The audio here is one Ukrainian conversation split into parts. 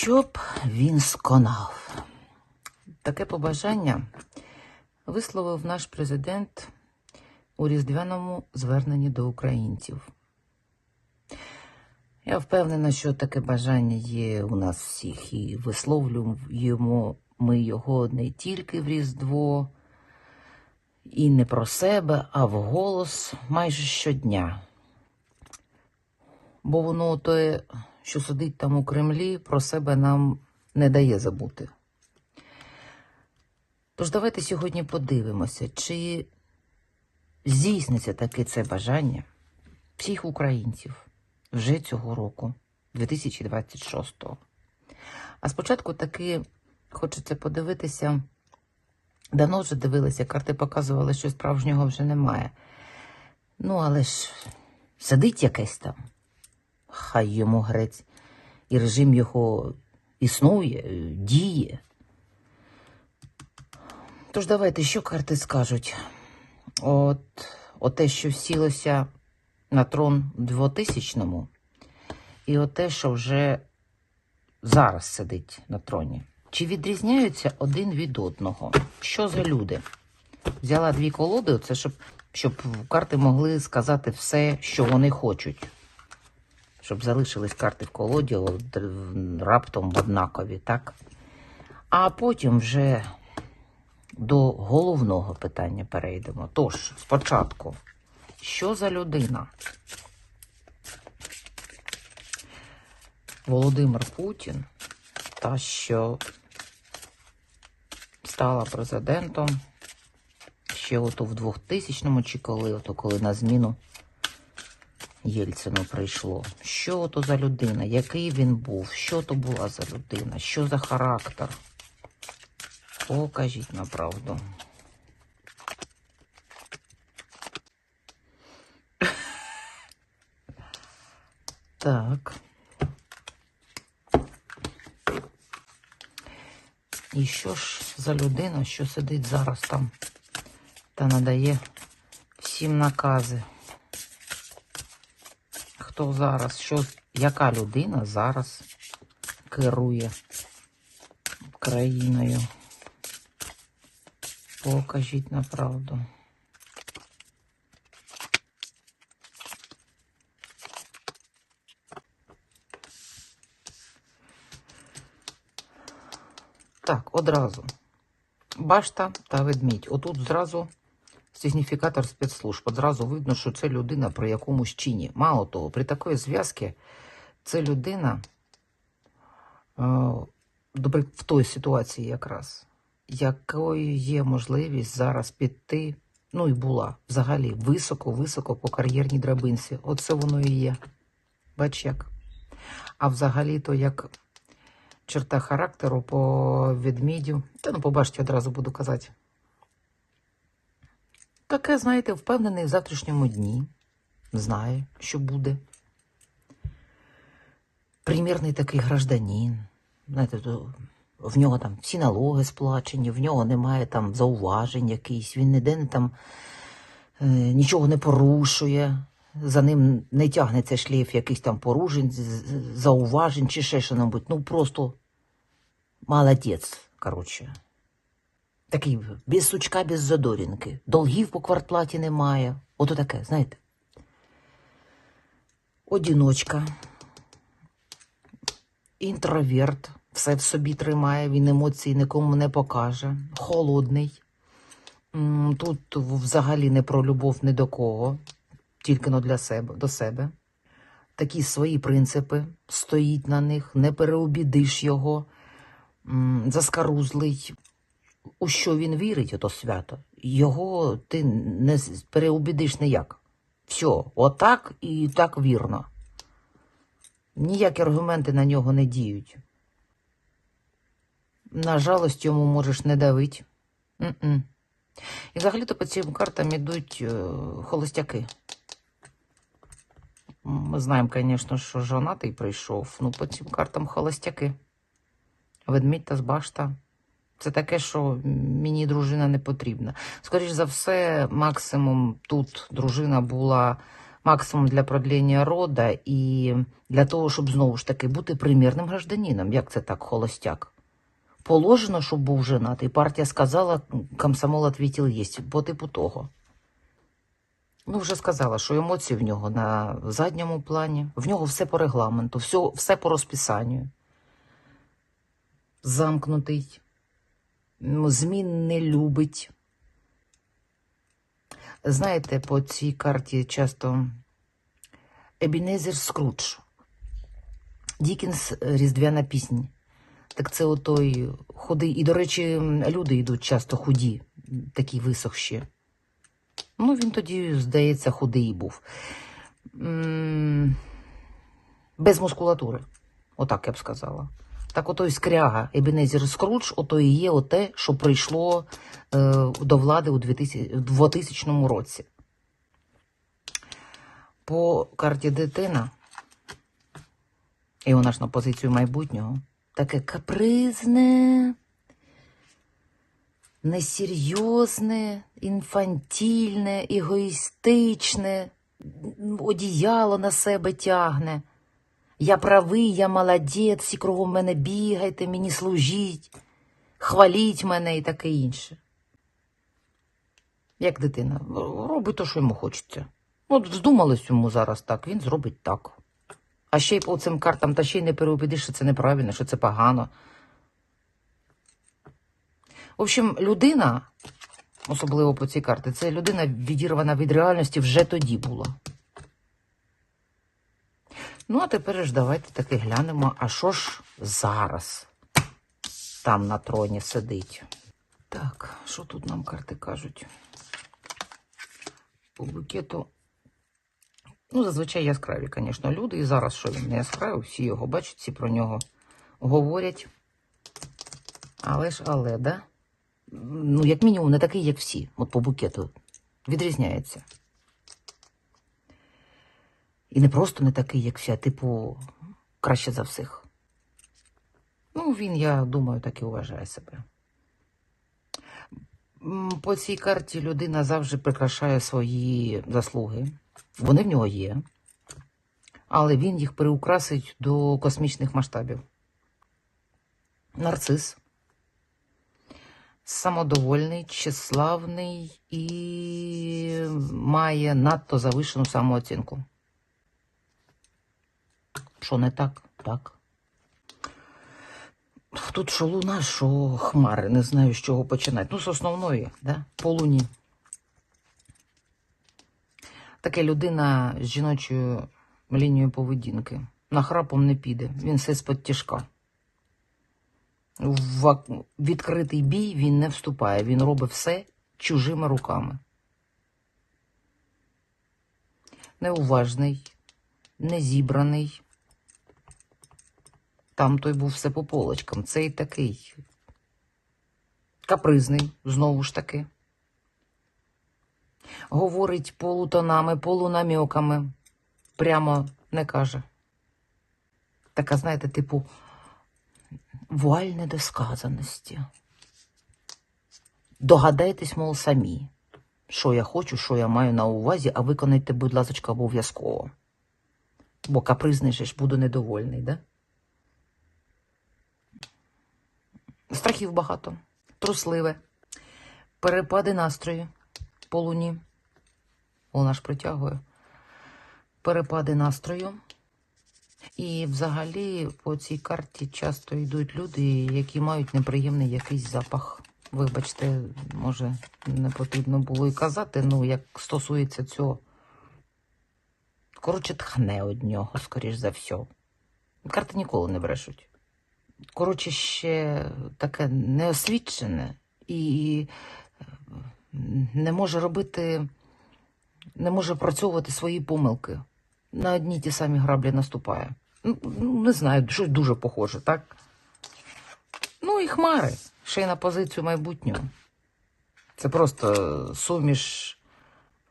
Щоб він сконав. Таке побажання висловив наш президент у різдвяному зверненні до українців. Я впевнена, що таке бажання є у нас всіх, і висловлюємо ми його не тільки в Різдво, і не про себе, а вголос майже щодня. Бо воно те, що сидить там у Кремлі, про себе нам не дає забути. Тож давайте сьогодні подивимося, чи здійсниться таки це бажання всіх українців вже цього року, 2026-го. А спочатку таки хочеться подивитися. Давно вже дивилися, карти показували, що справжнього вже немає. Ну, але ж сидить якесь там. Хай йому грець. І режим його існує, е, діє. Тож давайте, що карти скажуть? От, те, що сілося на трон 2000-му, і те, що вже зараз сидить на троні. Чи відрізняються один від одного? Що за люди? Взяла дві колоди, оце щоб, щоб карти могли сказати все, що вони хочуть. Щоб залишились карти в колоді раптом однакові, так? А потім вже до головного питання перейдемо. Тож, спочатку, що за людина? Володимир Путін, та що стала президентом ще ото в 2000-му чи коли, ото коли на зміну Єльцину прийшло. Що то за людина? Який він був? Що то була за людина? Що за характер? Покажіть на правду. Так. І що ж за людина, що сидить зараз там та надає всім накази? Хто зараз, що, яка людина зараз керує країною? Покажіть на правду. Так, одразу. Башта та ведмідь. Отут зразу сигніфікатор спецслужб. Одразу видно, що це людина при якомусь чині. Мало того, при такої зв'язці це людина е, в той ситуації якраз, якою є можливість зараз піти, ну і була взагалі високо-високо по кар'єрній драбинці. Оце воно і є. Бач як. А взагалі-то як черта характеру по відмідю. Та ну побачите, одразу буду казати. Таке, знаєте, впевнений в завтрашньому дні. Знає, що буде. Примірний такий гражданин. Знаєте, то в нього там всі налоги сплачені, в нього немає там зауважень якийсь, він ніде не там е, нічого не порушує. За ним не тягнеться шлейф якихось там порушень, зауважень чи ще що-небудь. Ну просто молодець, коротше. Такий без сучка, без задорінки. Долгів по квартплаті немає. Ото таке, знаєте. Одіночка. Інтроверт. Все в собі тримає, він емоцій нікому не покаже. Холодний. Тут взагалі не про любов ні до кого, тільки но для себе, до себе. Такі свої принципи, стоїть на них, не переобідиш його, заскарузлий. У що він вірить, ото свято, його ти не переубідиш ніяк. Все, отак і так вірно. Ніякі аргументи на нього не діють. На жалость йому можеш не давити. М-м. І взагалі-то по цим картам ідуть е, холостяки. Ми знаємо, звісно, що жонатий прийшов. Ну, по цим картам холостяки. Ведмідь та збашта. Це таке, що мені дружина не потрібна. Скоріше за все, максимум тут дружина була максимум для продлення рода і для того, щоб знову ж таки бути примірним гражданином. Як це так, холостяк? Положено, щоб був женатий. Партія сказала, комсомол відвітів єсть, по типу того. Ну, вже сказала, що емоції в нього на задньому плані, в нього все по регламенту, все, все по розписанню. Замкнутий, змін не любить. Знаєте, по цій карті часто Ебінезер Скрудж. Дікінс Різдвяна пісня. Так це отой худий. І, до речі, люди йдуть часто худі, такі висохші. Ну, він тоді, здається, худий був. Без мускулатури. Отак я б сказала. Так отой скряга Ебенезер Скрудж, ото і є оте, що прийшло е, до влади у 2000, в 2000 році. По карті дитина, і вона ж на позицію майбутнього, таке капризне, несерйозне, інфантільне, егоїстичне, одіяло на себе тягне. Я правий, я молодець, всі кругом мене бігайте, мені служіть, хваліть мене і таке інше. Як дитина, робить то, що йому хочеться. От вздумалось йому зараз так, він зробить так. А ще й по цим картам, та ще й не переубідиш, що це неправильно, що це погано. В общем, людина, особливо по цій карті, це людина відірвана від реальності вже тоді була. Ну, а тепер ж давайте таки глянемо, а що ж зараз там на троні сидить. Так, що тут нам карти кажуть? По букету. Ну, зазвичай яскраві, звісно, люди. І зараз що він не яскравий, всі його бачать, всі про нього говорять. Але ж, але, да? Ну, як мінімум, не такий, як всі. От по букету. Відрізняється. І не просто не такий, як всі, а типу, краще за всіх. Ну, він, я думаю, так і вважає себе. По цій карті людина завжди прикрашає свої заслуги. Вони в нього є, але він їх приукрасить до космічних масштабів. Нарцис. Самодовольний, тщеславний і має надто завишену самооцінку. Що не так? Так. Тут що луна, що хмари, не знаю, з чого починати. Ну, з основної, да? по луні. Таке людина з жіночою лінією поведінки. Нахрапом не піде, він все з-под тяжка. В відкритий бій він не вступає, він робить все чужими руками. Неуважний, незібраний. Там той був все по полочкам. Цей такий капризний, знову ж таки. Говорить полутонами, полунамьоками. Прямо не каже. Така, знаєте, типу, вуаль недосказаності. Догадайтесь, мов, самі, що я хочу, що я маю на увазі, а виконайте, будь ласка, обов'язково. Бо капризний ж буду недовольний, да? Страхів багато, трусливе, перепади настрою по луні. Луна ж притягує. Перепади настрою. І взагалі по цій карті часто йдуть люди, які мають неприємний якийсь запах. Вибачте, може, не потрібно було і казати, ну, як стосується цього. Коротше, тхне од нього, скоріш за все. Карти ніколи не брешуть. Коротше, ще таке неосвічене і е, не може робити, не може працьовувати свої помилки. На одні ті самі граблі наступає. Ну, ну, не знаю, щось дуже похоже, так? Ну і хмари, ще й на позицію майбутнього. Це просто суміш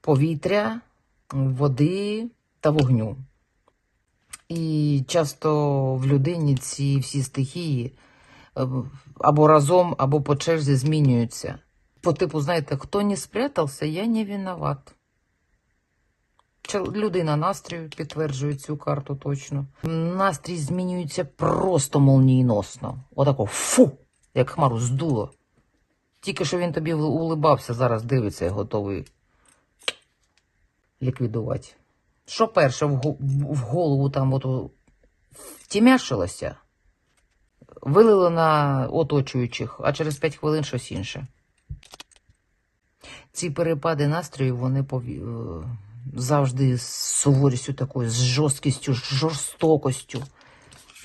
повітря, води та вогню. І часто в людині ці всі стихії е, або разом, або по черзі змінюються. По типу, знаєте, хто не спрятався, я не виноват. Людина настрою підтверджує цю карту точно. Настрій змінюється просто молнієносно. Отако фу, як хмару здуло. Тільки що він тобі улибався, зараз дивиться і готовий ліквідувати. Що перше в голову там от втімяшилося, вилило на оточуючих, а через 5 хвилин щось інше. Ці перепади настрою, вони пові... е, завжди з суворістю такою, з жорсткістю, з жорстокостю.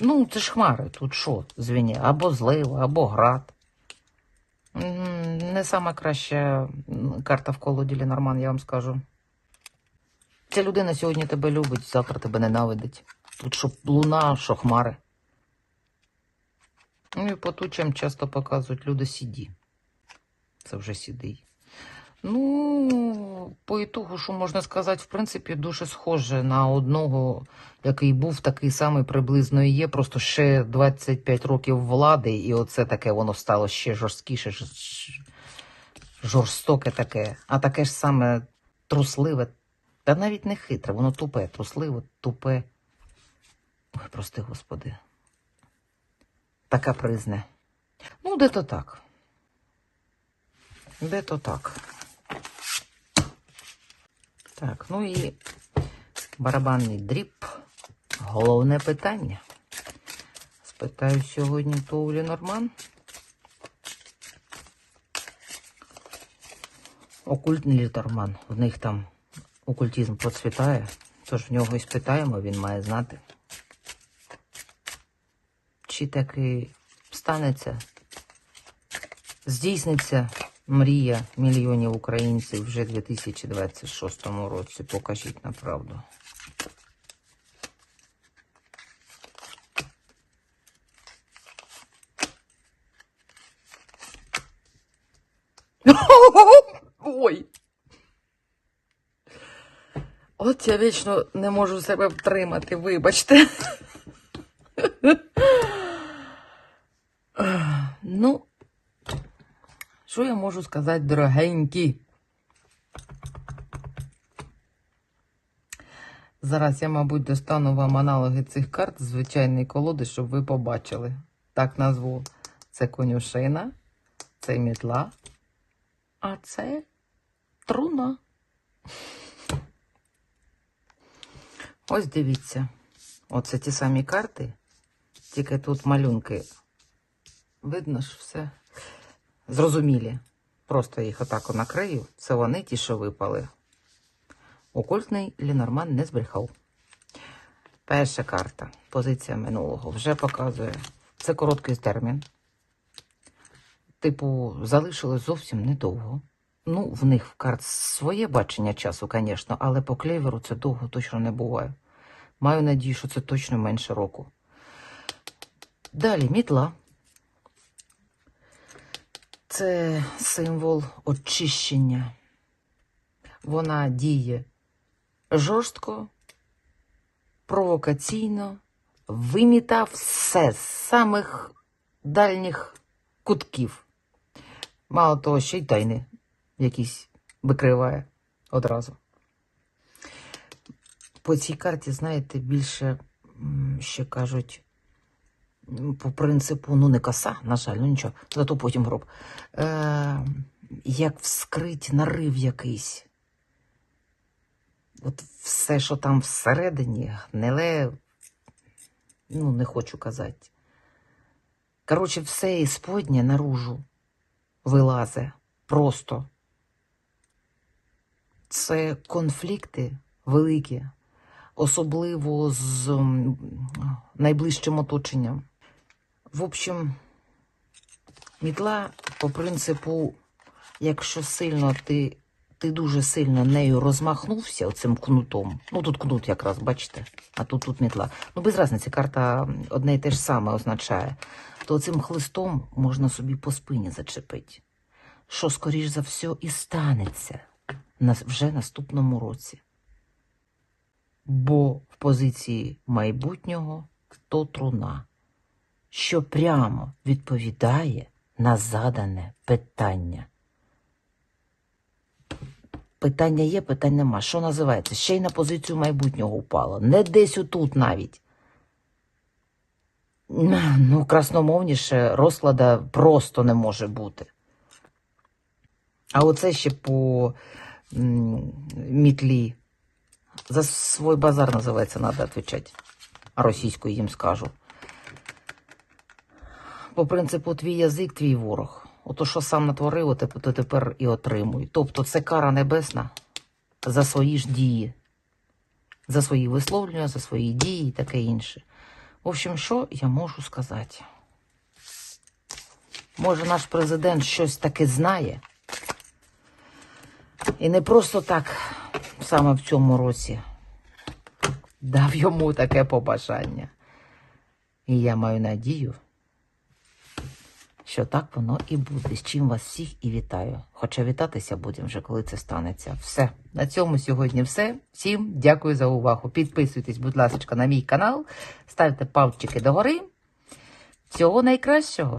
Ну, це ж хмари, тут що звіня? Або злива, або град. Не сама краща карта в колоді Ленорман, я вам скажу. Ця людина сьогодні тебе любить, завтра тебе ненавидить. Тут що луна, що хмари. Ну і по тучам часто показують люди сіді. Це вже сідий. Ну, по ітогу, що можна сказати, в принципі, дуже схоже на одного, який був такий самий приблизно і є, просто ще 25 років влади, і оце таке воно стало ще жорсткіше, жорстоке таке, а таке ж саме трусливе, та навіть не хитре, воно тупе, трусливе, тупе. Ой, прости, господи. Така призне. Ну, де то так. Де то так. Так, ну і барабанний дріб. Головне питання. Спитаю сьогодні то у Ленорман. Окультний літорман. В них там окультизм процвітає. Тож в нього і спитаємо, він має знати. Чи таки станеться, здійсниться мрія мільйонів українців вже в 2026 році. Покажіть на правду. Ой. От я вічно не можу себе втримати, вибачте. Ну, що я можу сказати, дорогенькі? Зараз я, мабуть, достану вам аналоги цих карт з звичайної колоди, щоб ви побачили. Так назву. Це конюшина, це мітла, а це труна. Ось дивіться. Оце ті самі карти, тільки тут малюнки. Видно ж все. Зрозумілі. Просто їх отак накрию. Це вони ті, що випали. Окультний Лінорман не збрехав. Перша карта. Позиція минулого. Вже показує. Це короткий термін. Типу, залишилось зовсім недовго. Ну, в них в карт своє бачення часу, звісно, але по клеверу це довго точно не буває. Маю надію, що це точно менше року. Далі мітла. Це символ очищення. Вона діє жорстко, провокаційно, виміта все з самих дальніх кутків. Мало того, ще й тайни якісь викриває одразу. По цій карті, знаєте, більше ще кажуть, по принципу, ну не коса, на жаль, ну нічого, зато потім гроб. Е, як вскрить нарив якийсь. От все, що там всередині, гниле, ну, не хочу казати. Коротше, все із сподня наружу вилазе просто. Це конфлікти великі, особливо з найближчим оточенням. В общем, мітла по принципу, якщо сильно ти, ти дуже сильно нею розмахнувся оцим кнутом. Ну тут кнут якраз, бачите, а тут тут мітла. Ну, без разниці, карта одне і те ж саме означає. То цим хлистом можна собі по спині зачепити. Що, скоріш за все, і станеться вже наступному році. Бо в позиції майбутнього то труна, що прямо відповідає на задане питання. Питання є, питань нема. Що називається? Ще й на позицію майбутнього впало. Не десь отут навіть. Ну, красномовніше розклада просто не може бути. А оце ще по мітлі. За свій базар називається, треба відповідати. А російською їм скажу. По принципу, твій язик, твій ворог. Ото, що сам натворив, то тепер і отримуй. Тобто це кара небесна за свої ж дії, за свої висловлення, за свої дії і таке інше. В общем, що я можу сказати? Може, наш президент щось таке знає? І не просто так саме в цьому році дав йому таке побажання. І я маю надію, що так воно і буде. З чим вас всіх і вітаю. Хоча вітатися будемо вже, коли це станеться. Все. На цьому сьогодні все. Всім дякую за увагу. Підписуйтесь, будь ласка, на мій канал, ставте пальчики догори. Всього найкращого.